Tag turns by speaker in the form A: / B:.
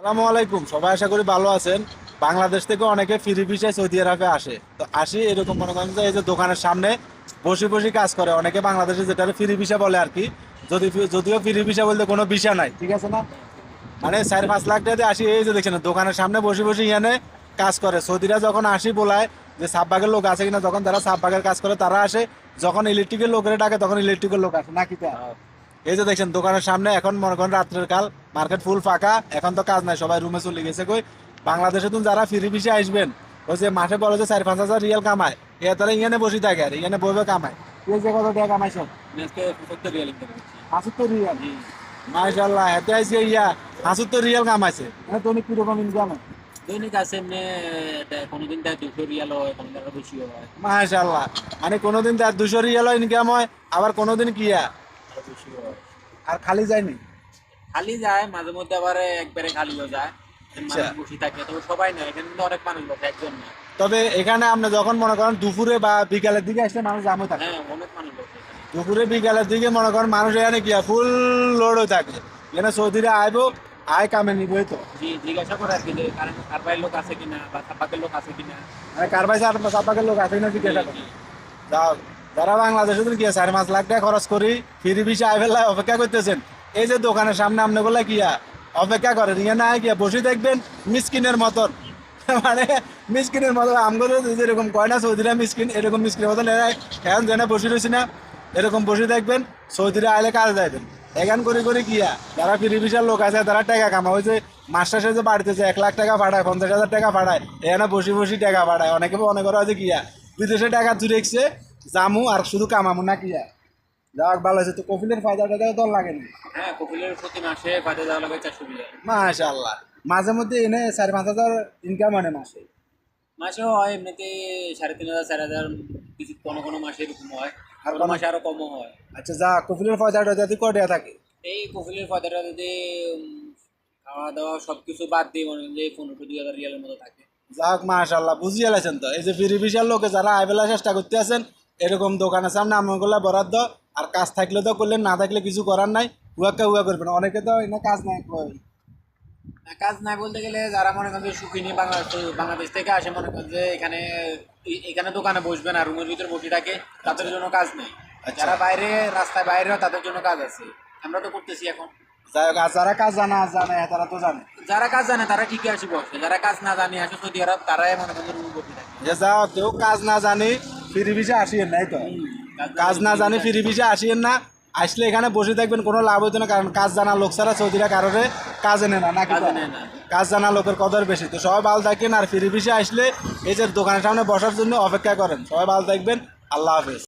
A: সালামু আলাইকুম। সবাই আশা করি ভালো আছেন। বাংলাদেশ থেকে অনেকে ফ্রি ভিসায় সৌদি আরবে আসে। তো আসি, এরকম মনে করেন যে এই যে দোকানের সামনে বসে বসে কাজ করে। অনেকে বাংলাদেশে যেটা ফ্রি ভিসা বলে আর কি। যদি যদিও ফ্রি ভিসা বলতে কোনো ভিসা নাই, ঠিক আছে না? মানে চার পাঁচ লাখ টাকা আসি, এই যে দেখছেন, দোকানের সামনে বসে বসে ইয়ানে কাজ করে। সৌদিরা যখন আসি বলায় যে সাববাগের লোক আছে কিনা, যখন তারা সাববাগের কাজ করে, তারা আসে। যখন ইলেকট্রিকের লোকেরা ডাকে, তখন ইলেকট্রিকের লোক আসে, নাকি তা? এই যে দেখছেন দোকানের সামনে এখন মনে করেন রাত্রের কাল মার্কেট ফুল ফাঁকা এখন তো কাজ নাই সবাই রুমে চলে গেছে। কই বাংলাদেশে তুমি যারা ফ্রি ভিসে আসবেন ওই যে মাঠে বলে যে চার পাঁচ হাজার রিয়েল কামায় এ তারা ইয়ানে বসে থাকে আর ইয়ানে বসে কামায়। এই যে কত টাকা কামাইছেন?
B: আজকে সত্তর রিয়াল
A: মাশাল্লাহ এতে আইসে ইয়া হাসুত্তর রিয়াল কামাইছে। তুমি কীরকম ইনকাম
B: দৈনিক আছে এমনি কোনোদিন দেয় দুশো রিয়াল হয় কোনোদিন আরও বেশি হয়।
A: মাশাল্লাহ মানে কোনোদিন তার দুশো রিয়াল ইনকাম হয় আবার কোনোদিন কিয়া আরও খালি যায়নি
B: খালি যায় মাঝে মধ্যে আবার একবারে খালিও যায়।
A: আচ্ছা।
B: বসে থাকে তবে সবাই নয় এখানে কিন্তু অনেক মানুষ বসে একজন না
A: তবে এখানে আপনি যখন মনে করেন দুপুরে বা বিকালের দিকে আসলে মানুষ জামও থাকে।
B: হ্যাঁ অনেক মানুষ বসে
A: দুপুরে বিকালের দিকে মনে করেন মানুষ এখানে কি ফুল লোড হয়ে থাকে। এখানে সৌদিরা আইবো আয় কামে নিবই তো।
B: জিজ্ঞাসা করে আর কি যে কারবাইয়ের লোক আছে কিনা বা সাপাকের লোক আছে কিনা।
A: কারবাই চাপাকের লোক আছে না জিজ্ঞাসা করে। যাও। যারা বাংলাদেশে কি চার পাঁচ লাখ টাকা খরচ করি, ফিরি বিষে আই ফেলায় অপেক্ষা করতেছেন। এই যে দোকানের সামনে আপনি বলে কিয়া অপেক্ষা করেন ইয়ে না গিয়া বসে দেখবেন মিসকিনের মতন। মানে মিসকিনের মতন, আমগো যেরকম কয়না সৌদিরা মিসকিন, এরকম মিসকিনের মতন এরা এখন যেন বসে রয়েছি না, এরকম বসে দেখবেন সৌদিরা আইলে কাজ যাইবেন এখান করে করে কিয়া যারা ফিরি ভিসার লোক আছে, তারা টাকা কামা ওই যে মাস্টার যে বাড়িতেছে, এক লাখ টাকা পাঠায়, পঞ্চাশ হাজার টাকা পাঠায়, এখানে বসে বসে টাকা পাঠায়। অনেকে মনে করো যে কিয়া বিদেশে টাকা তুলেছে জামু আর শুধু কামামু না কিয়া যাক ভালো আছে তো কফিলের ফায়দা টাকা তো লাগেনি
B: হ্যাঁ কপিলের প্রতি মাসে পাঁচ হাজার লাগে চারশো রিয়াল
A: মাশাল্লাহ মাঝে মধ্যে এনে চার পাঁচ হাজার ইনকাম আনে মাসে।
B: মাসে হয় এমনিতে সাড়ে তিন হাজার চার হাজার কিছু কোনো কোনো মাসে এরকম হয়।
A: আর কোনো-
B: মাসে আরও কমও হয়।
A: আচ্ছা যা কফিলের ফায়দাটা যাতে কটিয়া থাকে?
B: এই কফিলের ফায়দাটা যদি খাওয়া দাওয়া সব কিছু বাদ দিয়ে মনে যে পনেরো দুই হাজার রিয়ালের মতো থাকে।
A: যাক মাশাল্লাহ বুঝিয়ে গেছেন তো। এই যে ফিরি ভিসার লোকে যারা আইবেলা চেষ্টা করতে আছেন এরকম দোকানের সামনে আমগুলা বরাদ্দ আর কাজ থাকলে তো করলেন না থাকলে কিছু করার নাই। হুয়াক্কা হুয়া করবেন। অনেকে তো এনে কাজ নাই
B: কাজ নাই বলতে গেলে যারা মনে করেন যে সুখিনী বাংলাদেশ বাংলাদেশ থেকে আসে মনে করেন যে এখানে এখানে দোকানে বসবে না রুমের ভিতরে বসে থাকে তাদের জন্য কাজ নেই।
A: আচ্ছা।
B: যারা বাইরে রাস্তায় বাইরে তাদের জন্য কাজ আছে। আমরা তো করতেছি এখন।
A: যাই হোক আর যারা কাজ জানা জানে তারা তো জানে।
B: যারা কাজ জানে তারা ঠিকই আসে বসে। যারা কাজ না জানে আসে সৌদি আরব তারাই মনে করেন যে রুমে বসে থাকে।
A: কাজ না জানি ফিরি ভিসা আসিয়েন নাই তো। কাজ না জানি ফিরি ভিসা আসিয়েন না। আসলে এখানে বসে থাকবেন কোনো লাভ হইতো না কারণ কাজ জানা লোক ছাড়া সৌদিরা কারোরে কাজ এনে না নাকি
B: কাজে নেয় না।
A: কাজ জানা লোকের কদর বেশি। তো সবাই ভালো থাকেন আর ফিরি ভিসা আসলে এই যে দোকানের সামনে বসার জন্য অপেক্ষা করেন। সবাই ভালো থাকবেন আল্লাহ হাফেজ।